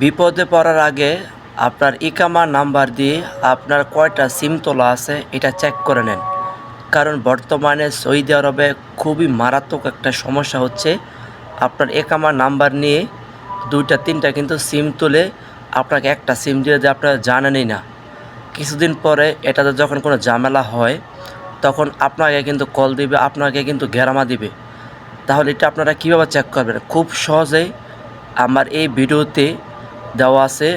বিপদে পড়ার আগে আপনার ইকামা নাম্বার দিয়ে আপনার কয়টা সিম তোলা আছে এটা চেক করে নেন। কারণ বর্তমানে সৌদি আরবে খুবই মারাত্মক একটা সমস্যা হচ্ছে, আপনার একামা নাম্বার নিয়ে দুইটা, তিনটা কিন্তু সিম তুলে আপনাকে একটা সিম দিয়ে যে আপনারা জানেনই না। কিছুদিন পরে এটাতে যখন কোনো ঝামেলা হয়, তখন আপনাকে কিন্তু কল দিবে, আপনাকে কিন্তু ঘেরামা দিবে। তাহলে এটা আপনারা কীভাবে চেক করবেন? খুব সহজেই আমার এই ভিডিওতে দেওয়া আছে।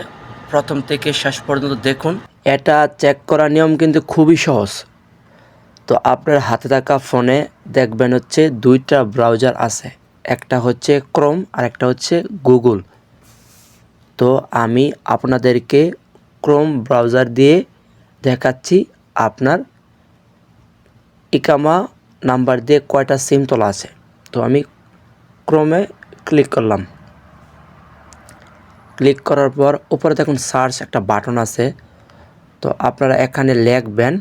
প্রথম থেকে শেষ পর্যন্ত দেখুন। এটা চেক করার নিয়ম কিন্তু খুবই সহজ। তো আপনার হাতে থাকা ফোনে দেখবেন হচ্ছে দুইটা ব্রাউজার আছে। একটা হচ্ছে ক্রোম আর একটা হচ্ছে গুগল তো আমি আপনাদেরকে ক্রোম ব্রাউজার দিয়ে দেখাচ্ছি আপনার ইকামা নাম্বার দিয়ে কয়টা সিম তোলা আছে। তো আমি ক্রোমে ক্লিক করলাম। ক্লিক করার পর উপরে দেখুন সার্চ একটা বাটন আছে। তো আপনারা এখানে লিখবেন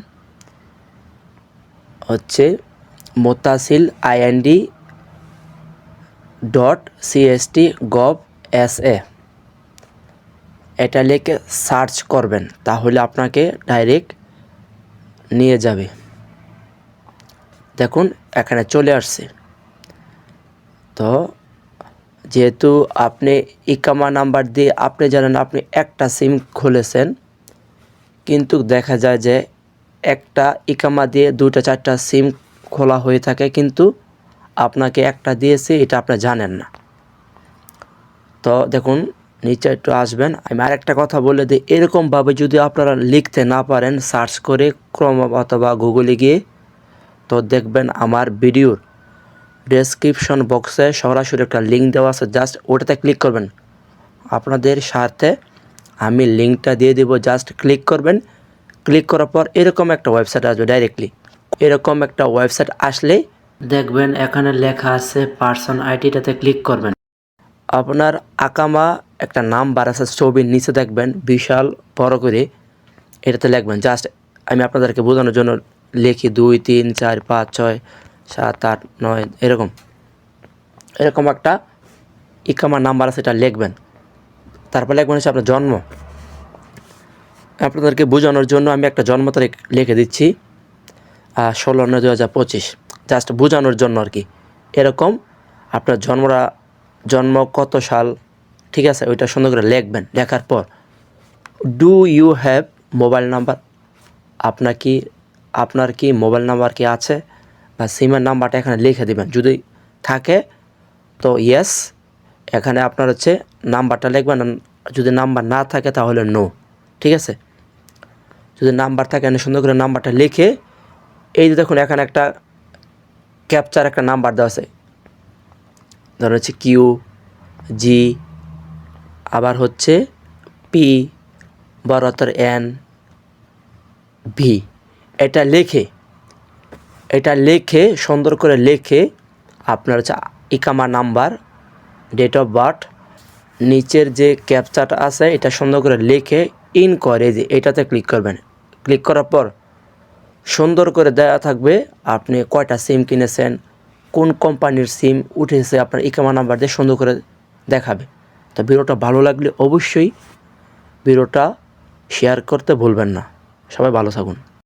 হচ্ছে মোতাসিল IND dot CST gov S A এটা লিখে সার্চ করবেন, তাহলে আপনাকে ডাইরেক্ট নিয়ে যাবে। দেখুন, এখানে চলে আসছে। তো যেহেতু আপনি ইকামা নাম্বার দিয়ে আপনি জানেন আপনি একটা সিম খুলেছেন, কিন্তু দেখা যায় যে একটা ইকামা দিয়ে দুটা চারটা সিম খোলা হয়ে থাকে, কিন্তু আপনাকে একটা দিয়েছে, এটা আপনি জানেন না। তো দেখুন, নিচে একটু আসবেন। আমি আরেকটা কথা বলে দিই, এরকমভাবে যদি আপনারা লিখতে না পারেন, সার্চ করে ক্রম অথবা গুগলে গিয়ে, তো দেখবেন আমার ভিডিওর ডেসক্রিপশন বক্সে সরাসরি একটা লিঙ্ক দেওয়া আছে জাস্ট ওটাতে ক্লিক করবেন। আপনাদের সাথে আমি লিঙ্কটা দিয়ে দেব জাস্ট ক্লিক করবেন। ক্লিক করার পর এরকম একটা ওয়েবসাইট আসবে ডাইরেক্টলি এরকম একটা ওয়েবসাইট আসলে দেখবেন এখানে লেখা আছে পার্সন আইডিটাতে ক্লিক করবেন। আপনার আকামা একটা নাম্বার আছে, ছবির নিচে দেখবেন, বিশাল, বড় করে। এটাতে লিখবেন জাস্ট আমি আপনাদেরকে বোঝানোর জন্য লিখি, দুই, তিন, চার, পাঁচ, ছয় সাত, আট, নয়, এরকম। এরকম একটা ইকামার নাম্বার আছে, এটা লিখবেন। তারপর লিখবেন হচ্ছে আপনার জন্ম। আপনাদেরকে বোঝানোর জন্য আমি একটা জন্ম তারিখ লিখে দিচ্ছি ষোলো নয় দু হাজার পঁচিশ। জাস্ট বোঝানোর জন্য আর কি। এরকম আপনার জন্মরা, জন্ম কত সাল, ঠিক আছে, ওইটা সুন্দর করে লিখবেন। লেখার পর do you have mobile number আপনার কি আপনার কি মোবাইল নাম্বার কি আছে? বা সিমের নাম্বারটা এখানে লিখে দেবেন। যদি থাকে, তো ইয়েস এখানে আপনার হচ্ছে নাম্বারটা লিখবেন। যদি নাম্বার না থাকে, তাহলে নো ঠিক আছে? যদি নাম্বার থাকে এখানে সুন্দর করে নাম্বারটা লিখে, এই যে দেখুন, এখানে একটা ক্যাপচার একটা নাম্বার দেওয়া আছে। ধরুন হচ্ছে কিউ জি আবার হচ্ছে পি বড়তর এন ভি এটা লেখে এটা লেখে, সুন্দর করে লেখে আপনার হচ্ছে ইকামা নাম্বার ডেট অফ বার্থ নিচের যে ক্যাপচারটা আছে এটা সুন্দর করে লিখে ইন করে যে এটাতে ক্লিক করবেন। ক্লিক করার পর সুন্দর করে দেওয়া থাকবে, আপনি কয়টা সিম কিনেছেন, কোন কোম্পানির সিম উঠেছে আপনার ইকামা নাম্বার দিয়ে সুন্দর করে দেখাবে। তো ভিডিওটা ভালো লাগলে অবশ্যই ভিডিওটা শেয়ার করতে ভুলবেন না। সবাই ভালো থাকুন।